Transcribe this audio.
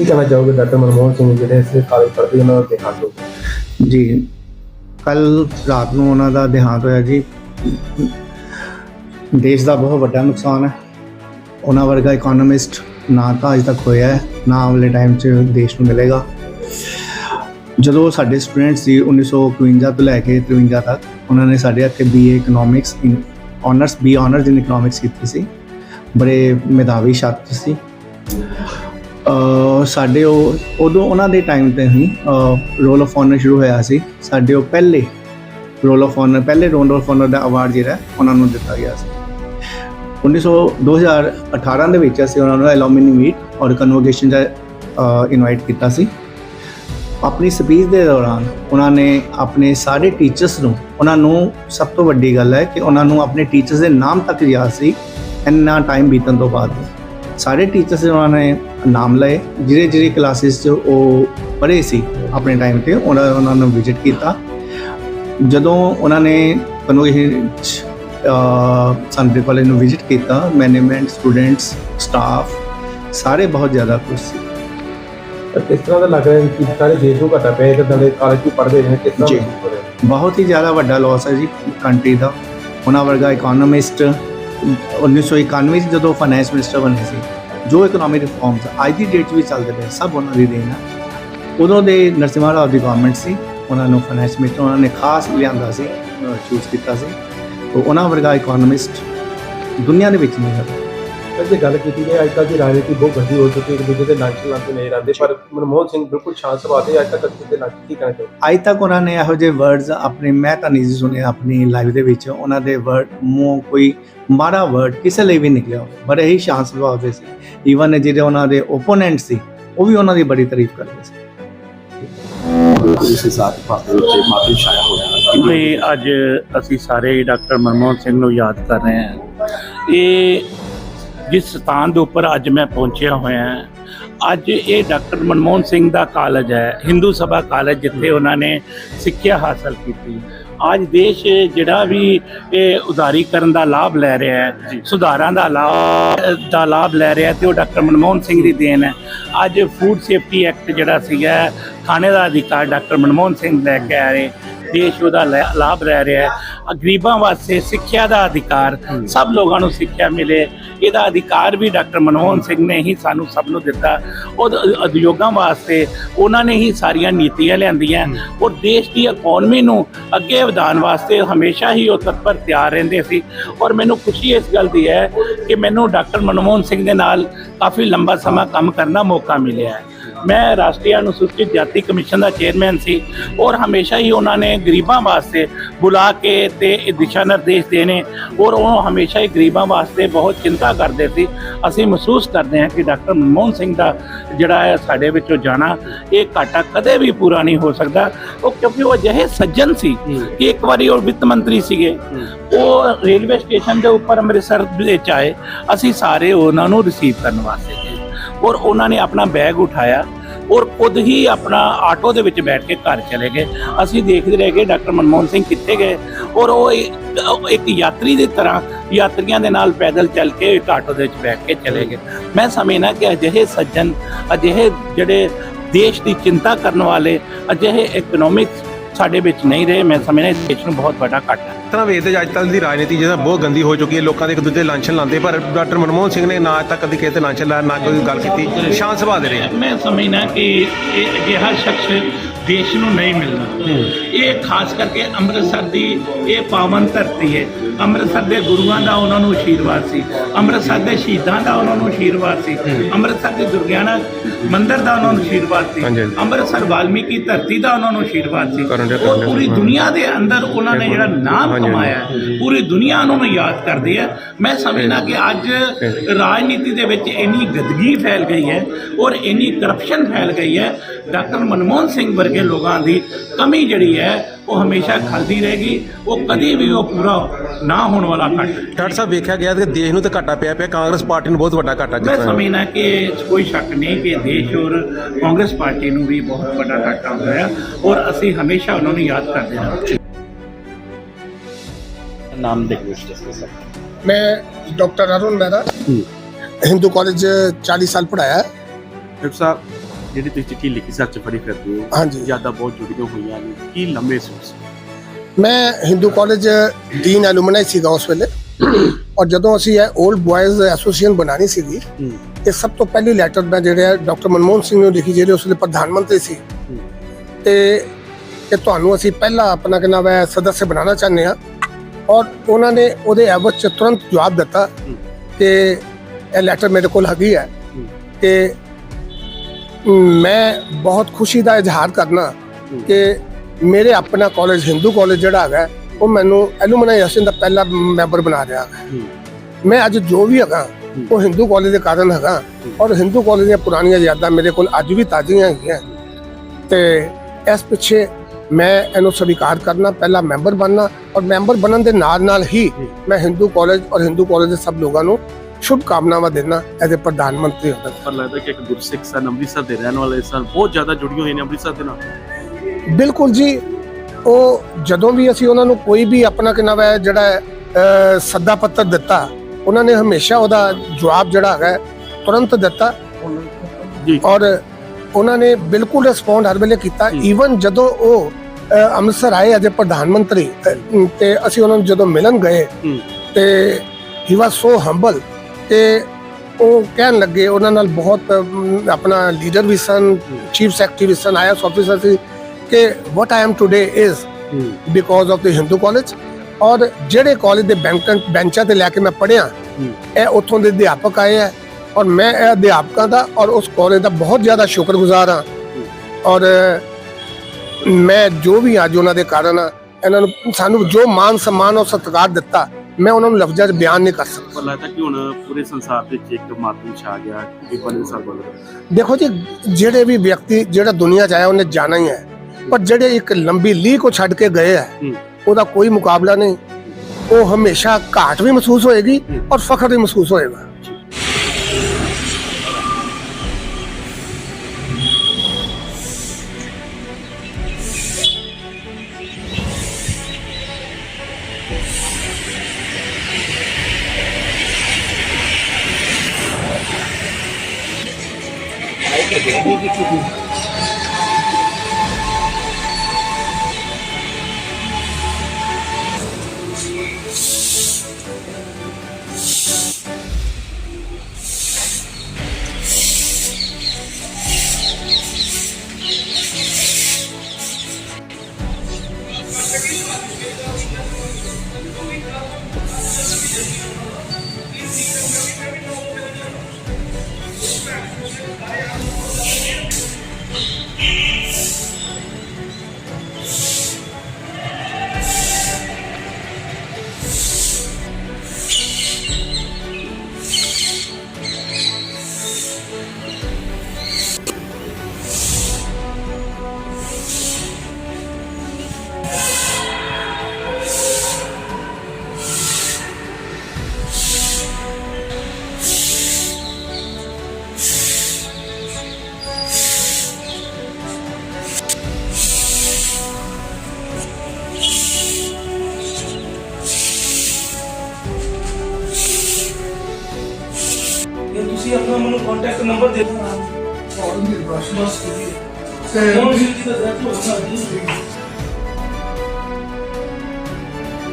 ਕੀ ਕਹਿਣਾ ਚਾਹੋਗੇ ਡਾਕਟਰ ਮਨਮੋਹਨ ਸਿੰਘ ਜਿਹੜੇ ਇਸ ਕਾਲਜ ਪੜ੍ਹਦੇ ਉਹਨਾਂ ਦਾ ਦੇਹਾਂਤ ਹੋ ਗਿਆ? ਜੀ ਕੱਲ ਰਾਤ ਨੂੰ ਉਹਨਾਂ ਦਾ ਦੇਹਾਂਤ ਹੋਇਆ ਜੀ। ਦੇਸ਼ ਦਾ ਬਹੁਤ ਵੱਡਾ ਨੁਕਸਾਨ ਹੈ। ਉਹਨਾਂ ਵਰਗਾ ਇਕਨੋਮਿਸਟ ਨਾ ਤਾਂ ਅਜੇ ਤੱਕ ਹੋਇਆ ਹੈ, ਨਾ ਆਉਣ ਵਾਲੇ ਟਾਈਮ 'ਚ ਦੇਸ਼ ਨੂੰ ਮਿਲੇਗਾ। ਜਦੋਂ ਸਾਡੇ ਸਟੂਡੈਂਟ ਸੀ 1951 ਤੋਂ ਲੈ ਕੇ 53 ਤੱਕ, ਉਹਨਾਂ ਨੇ ਸਾਡੇ ਇੱਥੇ BA economics in honours B honours in economics ਕੀਤੀ ਸੀ। ਬੜੇ ਮੇਧਾਵੀ ਛਾਤਰ ਸੀ। ਸਾਡੇ ਉਹ ਉਦੋਂ ਉਹਨਾਂ ਦੇ ਟਾਈਮ ਤੇ ਹੀ ਰੋਲ ਆਫ ਆਨਰ ਸ਼ੁਰੂ ਹੋਇਆ ਸੀ। ਸਾਡੇ ਉਹ ਪਹਿਲੇ roll of honour roll of of honour ਦਾ ਅਵਾਰਡ ਜਿਹੜਾ, ਉਹਨਾਂ ਨੂੰ ਦਿੱਤਾ ਗਿਆ ਸੀ। 1900 2018 ਦੇ ਵਿੱਚ ਅਸੀਂ ਉਹਨਾਂ ਨੂੰ ਐਲੂਮਨੀ ਮੀਟ ਔਰ ਕਨਵੋਕੇਸ਼ਨ ਦਾ ਇਨਵਾਈਟ ਕੀਤਾ ਸੀ। ਆਪਣੀ ਸਪੀਚ ਦੇ ਦੌਰਾਨ ਉਹਨਾਂ ਨੇ ਆਪਣੇ ਸਾਰੇ ਟੀਚਰਸ ਨੂੰ, ਉਹਨਾਂ ਨੂੰ ਸਭ ਤੋਂ ਵੱਡੀ ਗੱਲ ਹੈ ਕਿ ਉਹਨਾਂ ਨੂੰ ਆਪਣੇ ਟੀਚਰਸ ਦੇ ਨਾਮ ਤੱਕ ਯਾਦ ਸੀ। ਇੰਨਾ ਟਾਈਮ ਬੀਤਣ ਤੋਂ ਬਾਅਦ। ਸਾਰੇ ਟੀਚਰਸ ਉਹਨਾਂ ਨੇ ਨਾਮ ਲਏ ਜਿਹੜੇ ਜਿਹੜੇ ਕਲਾਸਿਸ 'ਚ ਉਹ ਪੜ੍ਹੇ ਸੀ ਆਪਣੇ ਟਾਈਮ ਤੇ ਉਹਨਾਂ ਉਹਨਾਂ ਨੂੰ ਵਿਜ਼ਿਟ ਕੀਤਾ। ਜਦੋਂ ਉਹਨਾਂ ਨੇ ਕਨਵੋਕੇਸ਼ਨ ਸੰਡੇ ਕਾਲਜ ਨੂੰ ਵਿਜ਼ਿਟ ਕੀਤਾ ਮੈਨੇਜਮੈਂਟ ਸਟੂਡੈਂਟਸ ਸਟਾਫ ਸਾਰੇ ਬਹੁਤ ਜ਼ਿਆਦਾ ਖੁਸ਼ ਸੀ। ਕਿਸ ਤਰ੍ਹਾਂ ਦਾ ਲੱਗ ਰਿਹਾ ਕਿ ਸਾਰੇ ਦੇਸ਼ ਨੂੰ ਘਟਾ ਪਿਆ ਇਹ ਤਾਂ ਨਾਲੇ ਕਾਲਜ ਤੋਂ ਪੜ੍ਹਦੇ ਨੇ ਕਿਸ ਤਰ੍ਹਾਂ ਬਹੁਤ ਹੀ ਜ਼ਿਆਦਾ ਵੱਡਾ ਲਾਸ ਹੈ ਜੀ ਕੰਟਰੀ ਦਾ। ਉਹਨਾਂ ਵਰਗਾ ਇਕਨੋਮਿਸਟ 1991 ਚ ਜਦੋਂ ਫਾਈਨੈਂਸ ਮਿਨਿਸਟਰ ਬਣੇ ਸੀ। ਜੋ ਇਕਨੋਮਿਕ ਰਿਫਾਰਮਸ ਅੱਜ ਦੀ ਡੇਟ 'ਚ ਵੀ ਚੱਲਦੇ ਪਏ, ਸਭ ਉਹਨਾਂ ਦੀ ਦੇਣ ਆ। ਉਦੋਂ ਦੇ ਨਰਸਿਮਹਾ ਰਾਓ ਦੀ ਗਵਰਨਮੈਂਟ ਸੀ। ਉਹਨਾਂ ਨੂੰ ਫਾਈਨੈਂਸ ਮਿਨਿਸਟਰ ਉਹਨਾਂ ਨੇ ਖਾਸ ਲਿਆਂਦਾ ਸੀ ਚੂਜ਼ ਕੀਤਾ ਸੀ। ਤਾਂ ਉਹਨਾਂ ਵਰਗਾ ਇਕਨੋਮਿਸਟ ਦੁਨੀਆ ਦੇ ਵਿੱਚ ਨਹੀਂ ਹੈ। ਜੇ ਗੱਲ ਕੀਤੀ ਜਾਏ ਅੱਜ ਕੱਲ੍ਹ ਦੀ ਰਾਜਨੀਤੀ ਬਹੁਤ ਗੰਦੀ ਹੋ ਚੁੱਕੀ ਹੈ ਇੱਕ ਦੂਜੇ ਦੇ ਲਾਂਛਨ ਲਾਉਂਦੇ ਨਜ਼ਰ ਆਉਂਦੇ ਪਰ ਮਨਮੋਹਨ ਸਿੰਘ ਬਿਲਕੁਲ ਸ਼ਾਂਤ ਸੁਭਾਅ ਦੇ ਅੱਜ ਤੱਕ ਕਿਸੇ ਦੇ ਲਾਂਛਨ ਕੀ ਕਹਿਣਾ ਅੱਜ ਤੱਕ ਉਹਨਾਂ ਨੇ ਇਹੋ ਜਿਹੇ ਵਰਡਸ ਆਪਣੇ ਮੈਂ ਤਾਂ ਨਹੀਂ ਸੁਣੇ ਆਪਣੀ ਲਾਈਫ ਦੇ ਵਿੱਚ ਉਹਨਾਂ ਦੇ ਵਰਡ ਮੂੰਹੋਂ ਕੋਈ ਮਾੜਾ ਵਰਡ ਕਿਸੇ ਲਈ ਵੀ ਨਿਕਲਿਆ। ਬੜੇ ਹੀ ਸ਼ਾਂਤ ਸੁਭਾਅ ਦੇ ਸੀ। ਈਵਨ ਜਿਹੜੇ ਉਹਨਾਂ ਦੇ ਓਪੋਨੈਂਟ ਸੀ ਉਹ ਵੀ ਉਹਨਾਂ ਦੀ ਬੜੀ ਤਾਰੀਫ ਕਰਦੇ ਸੀ। ਇਸ ਹਿਸਾਬ ਭਾਰਤ ਦੇ ਉੱਤੇ ਮਾਤਮ ਛਾਇਆ ਹੋਇਆ ਵੀ ਅੱਜ ਅਸੀਂ ਸਾਰੇ ਡਾਕਟਰ ਮਨਮੋਹਨ ਸਿੰਘ ਨੂੰ ਯਾਦ ਕਰ ਰਹੇ ਹਾਂ। ਇਹ ਜਿਸ ਸਥਾਨ ਦੇ ਉੱਪਰ ਅੱਜ ਮੈਂ ਪਹੁੰਚਿਆ ਹੋਇਆ ਹਾਂ। ਅੱਜ ਇਹ ਡਾਕਟਰ ਮਨਮੋਹਨ ਸਿੰਘ ਦਾ ਕਾਲਜ ਹੈ ਹਿੰਦੂ ਸਭਾ ਕਾਲਜ ਜਿੱਥੇ ਉਹਨਾਂ ਨੇ ਸਿੱਖਿਆ ਹਾਸਲ ਕੀਤੀ। ਅੱਜ ਦੇਸ਼ ਜਿਹੜਾ ਵੀ ਇਹ ਉਦਾਰੀਕਰਨ ਦਾ ਲਾਭ ਲੈ ਰਿਹਾ ਹੈ ਸੁਧਾਰਾਂ ਦਾ ਲਾਭ ਦਾ ਲਾਭ ਲੈ ਰਿਹਾ ਤੇ ਉਹ ਡਾਕਟਰ ਮਨਮੋਹਨ ਸਿੰਘ ਦੀ ਦੇਣ ਹੈ। ਅੱਜ ਫੂਡ ਸੇਫਟੀ ਐਕਟ ਜਿਹੜਾ ਸੀਗਾ ਖਾਣੇ ਦਾ ਅਧਿਕਾਰ ਡਾਕਟਰ ਮਨਮੋਹਨ ਸਿੰਘ ਲੈ ਕੇ ਆ ਰਹੇ। ਦੇਸ਼ ਉਹਦਾ ਲਾਭ ਲੈ ਰਿਹਾ ਹੈ। ਗਰੀਬਾਂ ਵਾਸਤੇ ਸਿੱਖਿਆ ਦਾ ਅਧਿਕਾਰ ਸਭ ਲੋਕਾਂ ਨੂੰ ਸਿੱਖਿਆ ਮਿਲੇ। ਇਹਦਾ ਅਧਿਕਾਰ ਵੀ ਡਾਕਟਰ ਮਨਮੋਹਨ ਸਿੰਘ ਨੇ ਹੀ ਸਾਨੂੰ ਸਭ ਨੂੰ ਦਿੱਤਾ। ਉਹ ਉਦਯੋਗਾਂ ਵਾਸਤੇ ਉਹਨਾਂ ਨੇ ਹੀ ਸਾਰੀਆਂ ਨੀਤੀਆਂ ਲਿਆਂਦੀਆਂ। ਔਰ ਦੇਸ਼ ਦੀ ਇਕਨੋਮੀ ਨੂੰ ਅੱਗੇ ਵਧਾਉਣ ਵਾਸਤੇ ਹਮੇਸ਼ਾ ਹੀ ਉਹ ਤਤਪਰ ਤਿਆਰ ਰਹਿੰਦੇ ਸੀ। ਔਰ ਮੈਨੂੰ ਖੁਸ਼ੀ ਇਸ ਗੱਲ ਦੀ ਹੈ ਕਿ ਮੈਨੂੰ ਡਾਕਟਰ ਮਨਮੋਹਨ ਸਿੰਘ ਦੇ ਨਾਲ ਕਾਫੀ ਲੰਬਾ ਸਮਾਂ ਕੰਮ ਕਰਨ ਦਾ ਮੌਕਾ ਮਿਲਿਆ ਹੈ। ਮੈਂ ਰਾਸ਼ਟਰੀ ਅਨੁਸੂਚਿਤ ਜਾਤੀ ਕਮਿਸ਼ਨ ਦਾ ਚੇਅਰਮੈਨ ਸੀ ਔਰ ਹਮੇਸ਼ਾ ਹੀ ਉਹਨਾਂ ਨੇ ਗਰੀਬਾਂ ਵਾਸਤੇ ਬੁਲਾ ਕੇ ਤੇ ਦਿਸ਼ਾ ਨਿਰਦੇਸ਼ ਦੇਣੇ ਔਰ ਉਹ ਹਮੇਸ਼ਾ ਹੀ ਗਰੀਬਾਂ ਵਾਸਤੇ ਬਹੁਤ ਚਿੰਤਾ ਕਰਦੇ ਸੀ। ਅਸੀਂ ਮਹਿਸੂਸ ਕਰਦੇ ਹਾਂ ਕਿ ਡਾਕਟਰ ਮਨਮੋਹਨ ਸਿੰਘ ਦਾ ਜਿਹੜਾ ਹੈ ਸਾਡੇ ਵਿੱਚੋਂ ਜਾਣਾ ਇਹ ਘਾਟਾ ਕਦੇ ਵੀ ਪੂਰਾ ਨਹੀਂ ਹੋ ਸਕਦਾ। ਉਹ ਕਿਉਂਕਿ ਉਹ ਅਜਿਹੇ ਸੱਜਣ ਸੀ ਕਿ ਇੱਕ ਵਾਰੀ ਉਹ ਵਿੱਤ ਮੰਤਰੀ ਸੀਗੇ। ਉਹ ਰੇਲਵੇ ਸਟੇਸ਼ਨ ਦੇ ਉੱਪਰ ਅੰਮ੍ਰਿਤਸਰ ਵਿੱਚ ਆਏ। ਅਸੀਂ ਸਾਰੇ ਉਹਨਾਂ ਨੂੰ ਰਿਸੀਵ ਕਰਨ ਵਾਸਤੇ ਔਰ ਉਹਨਾਂ ਨੇ ਆਪਣਾ ਬੈਗ ਉਠਾਇਆ ਔਰ ਖੁਦ ਹੀ ਆਪਣਾ ਆਟੋ ਦੇ ਵਿੱਚ ਬੈਠ ਕੇ ਘਰ ਚਲੇ ਗਏ। ਅਸੀਂ ਦੇਖਦੇ ਰਹਿ ਗਏ ਡਾਕਟਰ ਮਨਮੋਹਨ ਸਿੰਘ ਕਿੱਥੇ ਗਏ ਔਰ ਉਹ ਇੱਕ ਯਾਤਰੀ ਦੀ ਤਰ੍ਹਾਂ ਯਾਤਰੀਆਂ ਦੇ ਨਾਲ ਪੈਦਲ ਚੱਲ ਕੇ ਇੱਕ ਆਟੋ ਦੇ ਵਿੱਚ ਬੈਠ ਕੇ ਚਲੇ ਗਏ। ਮੈਂ ਸਮਝਣਾ ਕਿ ਅਜਿਹੇ ਸੱਜਣ, ਅਜਿਹੇ ਜਿਹੜੇ ਦੇਸ਼ ਦੀ ਚਿੰਤਾ ਕਰਨ ਵਾਲੇ, ਅਜਿਹੇ ਇਕਨੋਮਿਕਸ ਸਾਡੇ ਵਿੱਚ ਨਹੀਂ ਰਹੇ ਮੈਂ ਸਮਝਣਾ ਇਸ ਦੇਸ਼ ਨੂੰ ਬਹੁਤ ਵੱਡਾ ਘਾਟਾ ਹੈ। ਤਰ੍ਹਾਂ ਵੇਖਦੇ ਅੱਜ ਤੱਕ ਦੀ ਰਾਜਨੀਤੀ ਜਿਹੜਾ ਬਹੁਤ ਗੰਦੀ ਹੋ ਚੁੱਕੀ ਹੈ ਲੋਕਾਂ ਦੇ ਇੱਕ ਦੂਜੇ ਲਾਂਛਨ ਲਾਉਂਦੇ ਪਰ ਡਾਕਟਰ ਮਨਮੋਹਨ ਸਿੰਘ ਨੇ ਨਾ ਅੱਜ ਤੱਕ ਕਦੀ ਕਿਸੇ ਤੇ ਲਾਂਛਨ ਲਾਇਆ ਨਾ ਕੋਈ ਗੱਲ ਕੀਤੀ। ਸ਼ਾਂਤ ਸੁਭਾਅ ਦੇ ਰਹੇ। ਮੈਂ ਸਮਝਣਾ ਕਿ ਇਹ ਅਜਿਹਾ ਸ਼ਖਸ ਦੇਸ਼ ਨੂੰ ਨਹੀਂ ਮਿਲਦਾ ਇਹ ਖਾਸ ਕਰਕੇ ਅੰਮ੍ਰਿਤਸਰ ਦੀ ਇਹ ਪਾਵਨ ਧਰਤੀ ਹੈ। ਅੰਮ੍ਰਿਤਸਰ ਦੇ ਗੁਰੂਆਂ ਦਾ ਉਹਨਾਂ ਨੂੰ ਆਸ਼ੀਰਵਾਦ ਸੀ। ਅੰਮ੍ਰਿਤਸਰ ਦੇ ਸ਼ਹੀਦਾਂ ਦਾ ਉਹਨਾਂ ਨੂੰ ਆਸ਼ੀਰਵਾਦ ਸੀ। ਅੰਮ੍ਰਿਤਸਰ ਦੇ ਦੁਰਗਿਆਨਾ ਮੰਦਿਰ ਦਾ ਉਹਨਾਂ ਨੂੰ ਆਸ਼ੀਰਵਾਦ ਸੀ। ਅੰਮ੍ਰਿਤਸਰ ਵਾਲਮੀਕੀ ਧਰਤੀ ਦਾ ਉਹਨਾਂ ਨੂੰ ਆਸ਼ੀਰਵਾਦ ਸੀ। ਔਰ। ਪੂਰੀ ਦੁਨੀਆ ਦੇ ਅੰਦਰ ਉਹਨਾਂ ਨੇ ਜਿਹੜਾ ਨਾਮ ਕਮਾਇਆ ਪੂਰੀ ਦੁਨੀਆ ਉਹਨਾਂ ਨੂੰ ਯਾਦ ਕਰਦੀ ਹੈ। ਮੈਂ ਸਮਝਣਾ ਕਿ ਅੱਜ ਰਾਜਨੀਤੀ ਦੇ ਵਿੱਚ ਇੰਨੀ ਗੰਦਗੀ ਫੈਲ ਗਈ ਹੈ ਔਰ ਇੰਨੀ ਕਰਪਸ਼ਨ ਫੈਲ ਗਈ ਹੈ। ਡਾਕਟਰ ਮਨਮੋਹਨ ਸਿੰਘ ਵਰਗੇ ਲੋਕਾਂ ਦੀ ਕਮੀ ਜਿਹੜੀ ਹੈ ਉਹ ਹਮੇਸ਼ਾ ਖਲਦੀ ਰਹੇਗੀ ਉਹ ਕਦੀ ਵੀ ਉਹ ਪੂਰਾ ਨਾ ਹੋਣ ਵਾਲਾ ਘਟ ਡਾਕਟਰ ਸਾਹਿਬ ਵੇਖਿਆ ਗਿਆ ਕਿ ਦੇਸ਼ ਨੂੰ ਤਾਂ ਘਾਟਾ ਪਿਆ ਪਿਆ ਕਾਂਗਰਸ ਪਾਰਟੀ ਨੂੰ ਬਹੁਤ ਵੱਡਾ ਘਾਟਾ ਮੈਂ ਜਿੱਤਣਾ ਸਮਝਣਾ ਕਿ ਇਹ 'ਚ ਕੋਈ ਸ਼ੱਕ ਨਹੀਂ ਕਿ ਦੇਸ਼ ਔਰ ਕਾਂਗਰਸ ਪਾਰਟੀ ਨੂੰ ਵੀ ਬਹੁਤ ਵੱਡਾ ਘਾਟਾ ਹੋਇਆ ਔਰ ਅਸੀਂ ਹਮੇਸ਼ਾ ਉਹਨਾਂ ਨੂੰ ਯਾਦ ਕਰਦੇ ਰਹਾਂਗੇ ਨਾਮ ਦਿਗਵਿਸ਼ ਦੱਸੋ ਸਰ मैं डॉक्टर अरुण मेहरा हिंदू कॉलेज 40 साल पढ़ाया है ਡਾਕਟਰ ਸਾਹਿਬ ਜਿਹੜੀ ਤੁਸੀਂ ਚਿੱਠੀ ਲਿਖੀ ਸੱਚ ਫੜੀ ਫਿਰਦੇ ਹੋ ਹਾਂਜੀ ਜ਼ਿਆਦਾ ਬਹੁਤ ਜੁੜੀਆਂ ਹੋਈਆਂ ਨੇ ਕੀ ਲੰਮੇ ਸੂਸ ਮੈਂ ਹਿੰਦੂ ਕਾਲਜ ਡੀਨ ਐਲੂਮਨਾਈ ਸੀਗਾ ਉਸ ਵੇਲੇ ਔਰ ਜਦੋਂ ਅਸੀਂ ਇਹ 올ਡ ਬॉयਜ਼ ਐਸੋਸੀਏਸ਼ਨ ਬਣਾਣੀ ਸੀਗੀ। ਤੇ ਸਭ ਤੋਂ ਪਹਿਲੀ ਲੈਟਰ ਮੈਂ ਜਿਹੜੇ ਡਾਕਟਰ ਮਨਮੋਹਨ ਸਿੰਘ ਨੂੰ ਲਿਖੀ ਜਿਹੜੇ ਉਸ ਵੇਲੇ ਪ੍ਰਧਾਨ ਮੰਤਰੀ ਸੀ। ਤੇ ਕਿ ਤੁਹਾਨੂੰ ਅਸੀਂ ਪਹਿਲਾ ਆਪਣਾ ਕਿ ਨਾਮ ਹੈ ਸਦੱਸਿਆ ਬਣਾਉਣਾ ਚਾਹੁੰਦੇ ਹਾਂ ਔਰ ਉਹਨਾਂ ਨੇ ਉਹਦੇ ਐਵਜ ਚ ਤੁਰੰਤ ਜਵਾਬ ਦਿੱਤਾ। ਕਿ ਇਹ ਲੈਟਰ ਮੇਰੇ ਕੋਲ ਹੈਗੀ ਹੈ ਹੂੰ। ਮੈਂ ਬਹੁਤ ਖੁਸ਼ੀ ਦਾ ਇਜ਼ਹਾਰ ਕਰਨਾ। ਕਿ ਮੇਰੇ ਆਪਣਾ ਕਾਲਜ ਹਿੰਦੂ ਕਾਲਜ ਜਿਹੜਾ ਹੈਗਾ ਉਹ ਮੈਨੂੰ ਐਲੂਮਨਾਈ ਐਸੋਸੀਏਸ਼ਨ ਦਾ ਪਹਿਲਾ ਮੈਂਬਰ ਬਣਾ ਰਿਹਾ ਹੈ ਹੂੰ। ਮੈਂ ਅੱਜ ਜੋ ਵੀ ਹੈਗਾ ਉਹ ਹਿੰਦੂ ਕਾਲਜ ਦੇ ਕਾਰਨ ਹੈਗਾ ਔਰ ਹਿੰਦੂ ਕਾਲਜ ਦੀਆਂ ਪੁਰਾਣੀਆਂ ਯਾਦਾਂ ਮੇਰੇ ਕੋਲ ਅੱਜ ਵੀ ਤਾਜ਼ੀਆਂ ਹੈਗੀਆਂ ਤੇ ਇਸ ਪਿੱਛੇ ਮੈਂ ਇਹਨੂੰ ਸਵੀਕਾਰ ਕਰਨਾ ਪਹਿਲਾ ਮੈਂਬਰ ਬਣਨਾ ਔਰ ਮੈਂਬਰ ਬਣਨ ਦੇ ਨਾਲ ਨਾਲ ਹੀ ਮੈਂ ਹਿੰਦੂ ਕਾਲਜ ਔਰ ਹਿੰਦੂ ਕਾਲਜ ਦੇ ਸਭ ਲੋਕਾਂ ਨੂੰ ਸ਼ੁਭ ਕਾਮਨਾਵਾਂ ਦੇਣਾ ਇਹਦੇ ਪ੍ਰਧਾਨ ਮੰਤਰੀ ਹੁੰਦਾ ਪਰ ਲੱਗਦਾ ਕਿ ਇੱਕ ਗੁਰਸਿੱਖ ਸਨ ਅੰਮ੍ਰਿਤਸਰ ਦੇ ਰਹਿਣ ਵਾਲੇ ਸਨ। ਬਹੁਤ ਜ਼ਿਆਦਾ ਜੁੜੀਆਂ ਹੋਈਆਂ ਨੇ ਅੰਮ੍ਰਿਤਸਰ ਦੇ ਨਾਲ। ਬਿਲਕੁਲ ਜੀ ਉਹ ਜਦੋਂ ਵੀ ਅਸੀਂ ਉਹਨਾਂ ਨੂੰ ਕੋਈ ਵੀ ਆਪਣਾ ਕਿ ਨਾਮ ਹੈ ਜਿਹੜਾ ਸੱਦਾ ਪੱਤਰ ਦਿੱਤਾ ਉਹਨਾਂ ਨੇ ਹਮੇਸ਼ਾ ਉਹਦਾ ਜਵਾਬ ਜਿਹੜਾ ਹੈਗਾ ਹੈ, ਤੁਰੰਤ ਦਿੱਤਾ। ਜੀ। ਔਰ ਉਹਨਾਂ ਨੇ ਬਿਲਕੁਲ ਰਿਸਪੌਂਡ ਹਰ ਵੇਲੇ ਕੀਤਾ। ਈਵਨ ਜਦੋਂ ਉਹ ਅੰਮ੍ਰਿਤਸਰ ਆਏ ਅਜੇ ਪ੍ਰਧਾਨ ਮੰਤਰੀ ਤੇ ਅਸੀਂ ਉਹਨਾਂ ਨੂੰ ਜਦੋਂ ਮਿਲਣ ਗਏ। ਤੇ ਹੀ ਵਾਸ ਸੋ ਹੰਬਲ ਤੇ ਉਹ ਕਹਿਣ ਲੱਗੇ ਉਹਨਾਂ ਨਾਲ ਬਹੁਤ ਆਪਣਾ ਲੀਡਰ ਵੀ ਸਨ ਚੀਫ ਸੈਕਟਰੀ ਵੀ ਸਨ ਆਈਐਸ ਆਫੀਸਰ ਸੀ ਕਿ what I am today is because of the Hindu college ਔਰ ਜਿਹੜੇ ਕਾਲਜ ਦੇ ਬੈਂਕਾਂ ਬੈਂਚਾਂ ਤੇ ਲੈ ਕੇ ਮੈਂ ਪੜਿਆ। ਇਹ ਉੱਥੋਂ ਦੇ ਅਧਿਆਪਕ ਆਏ ਆ ਔਰ ਮੈਂ ਇਹ ਅਧਿਆਪਕਾਂ ਦਾ ਔਰ ਉਸ ਕਾਲਜ ਦਾ ਬਹੁਤ ਜ਼ਿਆਦਾ ਸ਼ੁਕਰਗੁਜ਼ਾਰ ਹਾਂ ਔਰ ਮੈਂ ਜੋ ਵੀ ਅੱਜ ਉਹਨਾਂ ਦੇ ਕਾਰਨ ਇਹਨਾਂ ਨੂੰ ਸਾਨੂੰ ਜੋ ਮਾਨ ਸਨਮਾਨ ਔਰ ਸਤਿਕਾਰ ਦਿੱਤਾ ਮੈਂ ਉਹਨਾਂ ਨੂੰ ਲਫ਼ਜ਼ਾਂ 'ਚ ਬਿਆਨ ਨਹੀਂ ਕਰ ਸਕਦਾ। ਪਰ ਲੱਗਦਾ ਕਿ ਹੁਣ ਪੂਰੇ ਸੰਸਾਰ ਦੇ ਵਿੱਚ ਇੱਕ ਮਾਤਮ ਛਾ ਗਿਆ ਕਿ ਬਨੇ ਸਾਹਿਬ ਵੱਲੋਂ ਦੇਖੋ ਜੀ ਜਿਹੜੇ ਵੀ ਵਿਅਕਤੀ ਜਿਹੜਾ ਦੁਨੀਆ 'ਚ ਆਇਆ ਉਹਨੇ ਜਾਣਾ ਹੀ ਹੈ। ਪਰ ਜਿਹੜੇ ਇੱਕ ਲੰਬੀ ਲੀਹ ਕੋ ਛੱਡ ਕੇ ਗਏ ਹੈ। ਉਹਦਾ ਕੋਈ ਮੁਕਾਬਲਾ ਨਹੀਂ। ਉਹ ਹਮੇਸ਼ਾ ਘਾਟ ਵੀ ਮਹਿਸੂਸ ਹੋਏਗੀ। ਔਰ ਫਖਰ ਵੀ ਮਹਿਸੂਸ ਹੋਏਗਾ। ਇਹ ਕੰਟੈਕਟ ਨੰਬਰ ਦੇ ਦਿਓ ਫੋਰਨ ਦੀ ਬਸ ਬਸ ਤੇ ਹੁਣ ਜੀ ਦਾ ਡਾਕਟਰ ਹੋਣਾ ਜੀ।